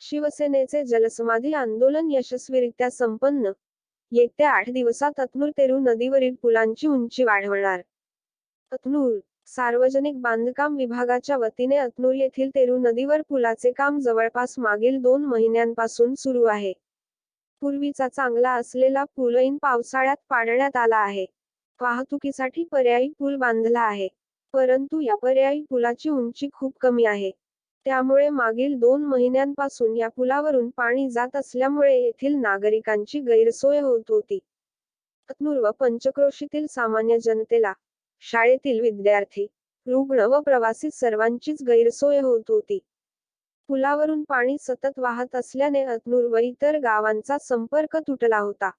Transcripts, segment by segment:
शिवसेनेचे जलसमाधी आंदोलन यशस्वीरित्या संपन्न. येत्या आठ दिवसात अतनूर तेरू नदीवरील पुलांची उंची वाढवणार. अतनूर सार्वजनिक बांधकाम विभागाच्या वतीने अतनूर येथील तेरू नदीवर पुलाचे काम जवळपास मागील दोन महिन्यांपासून सुरू आहे. पूर्वीचा चांगला असलेला पूल ऐन पावसाळ्यात पाडण्यात आला आहे. वाहतुकीसाठी पर्यायी पूल बांधला आहे. परंतु या पर्यायी पुलाची उंची खूप कमी आहे. त्यामुळे मागील दोन महिन्यांपासून या पुलावरून पाणी जात असल्यामुळे येथील नागरिकांची गैरसोय होत होती. अतनूर व पंचक्रोशीतील सामान्य जनतेला शाळेतील विद्यार्थी रुग्ण व प्रवासी सर्वांचीच गैरसोय होत होती. पुलावरून पाणी सतत वाहत असल्याने अतनूर व इतर गावांचा संपर्क तुटला होता.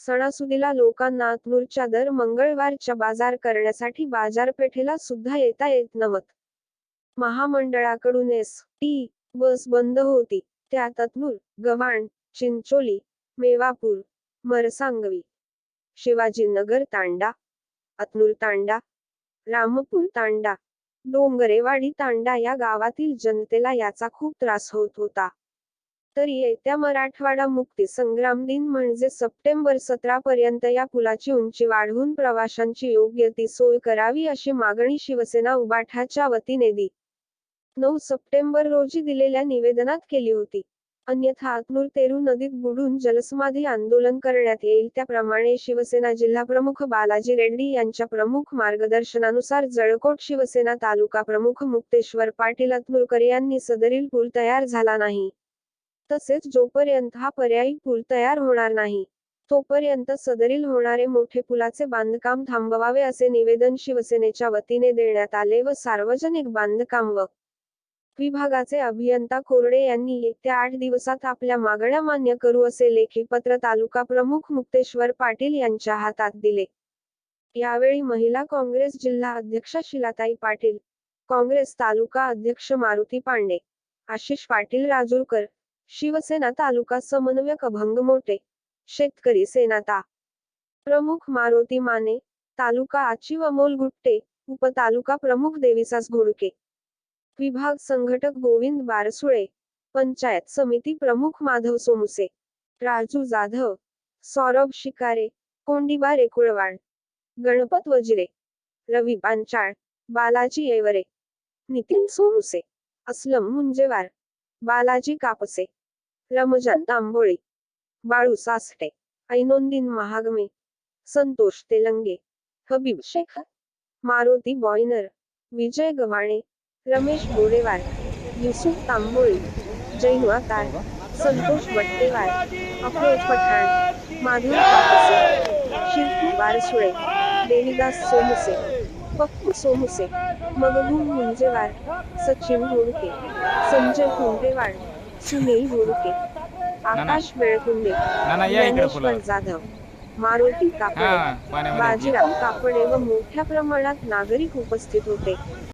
सणासुदीला लोकांना अतनूरच्या दर मंगळवारच्या बाजार करण्यासाठी बाजारपेठेला सुद्धा येता येत नव्हत. महामंडळाकडून एस. टी. बस बंद होती. त्यात अतनूर गव्हाण चिंचोली मेवापूर मरसांगवी शिवाजीनगर तांडा अतनूर तांडा रामपूर तांडा डोंगरेवाडी तांडा या गावातील जनतेला याचा खूप त्रास होत होता. तरी येत्या मराठवाडा मुक्ती संग्राम दिन म्हणजे सप्टेंबर सतरा पर्यंत या पुलाची उंची वाढवून प्रवाशांची योग्य ती सोय करावी अशी मागणी शिवसेना उबाठाच्या वतीने दि. नऊ सप्टेंबर रोजी दिलेल्या निवेदनात केली होती. अन्यथा आतनूर तेरू नदीत बुडून जलसमाधी आंदोलन करण्यात येईल त्याप्रमाणे शिवसेना जिल्हा प्रमुख बालाजी रेड्डी यांच्या प्रमुख मार्गदर्शनानुसार जळकोट शिवसेना तालुका प्रमुख मुक्तेश्वर पाटील अतनूरकर यांनी सदरील पूल तयार झाला नाही. तसेच जोपर्यंत हा पर्यायी पूल तयार होणार नाही तोपर्यंत सदरील होणारे मोठे पुलाचे बांधकाम थांबवावे असे निवेदन शिवसेनेच्या वतीने देण्यात आले व सार्वजनिक बांधकाम व विभागाचे अभियंता कोरडे यांनी येत्या आठ दिवसात आपल्या मागण्या मान्य करू असे लेखी पत्र तालुका प्रमुख मुक्तेश्वर पाटील यांच्या हातात दिले. यावेळी महिला काँग्रेस जिल्हा अध्यक्ष शिलाताई पाटील काँग्रेस तालुका अध्यक्ष मारुती पांडे आशिष पाटील राजूरकर शिवसेना तालुका समन्वयक अभंग मोठे शेतकरी सेनाता. प्रमुख मारुती माने तालुका आचिव अमोल गुट्टे उपतालुका प्रमुख देविसास घोडके विभाग संघटक गोविंद बारसुळे पंचायत समिती प्रमुख माधव सोमुसे. राजू जाधव सौरभ शिकारे कोंडीबा रेकुळवाड. गणपत वजिरे रवी पांचाळ बालाजी येवरे नितीन सोमुसे अस्लम मुंजेवार बालाजी कापसे. रमजान तांबोळे बाळू सासटे ऐनोंदिन महागमे संतोष तेलंगे हबीब शेख मारुती बॉयनर विजय गव्हाणे रमेश बोडेवार युसुफ तांबोळी जैन तार संतोष बट्टेवार अफरोज पठाण माधुरी कापसे बारसुळे देविदास सोमुसे पप्पू सोमुसे मगधू मुंजेवार सचिन घोडके संजय कुंडेवाड सुनील आकाश बेळकुंडे ज्ञानेश्वर. जाधव मारुती कापडे. बाजीराव कापडे व मोठ्या प्रमाणात नागरिक उपस्थित होते.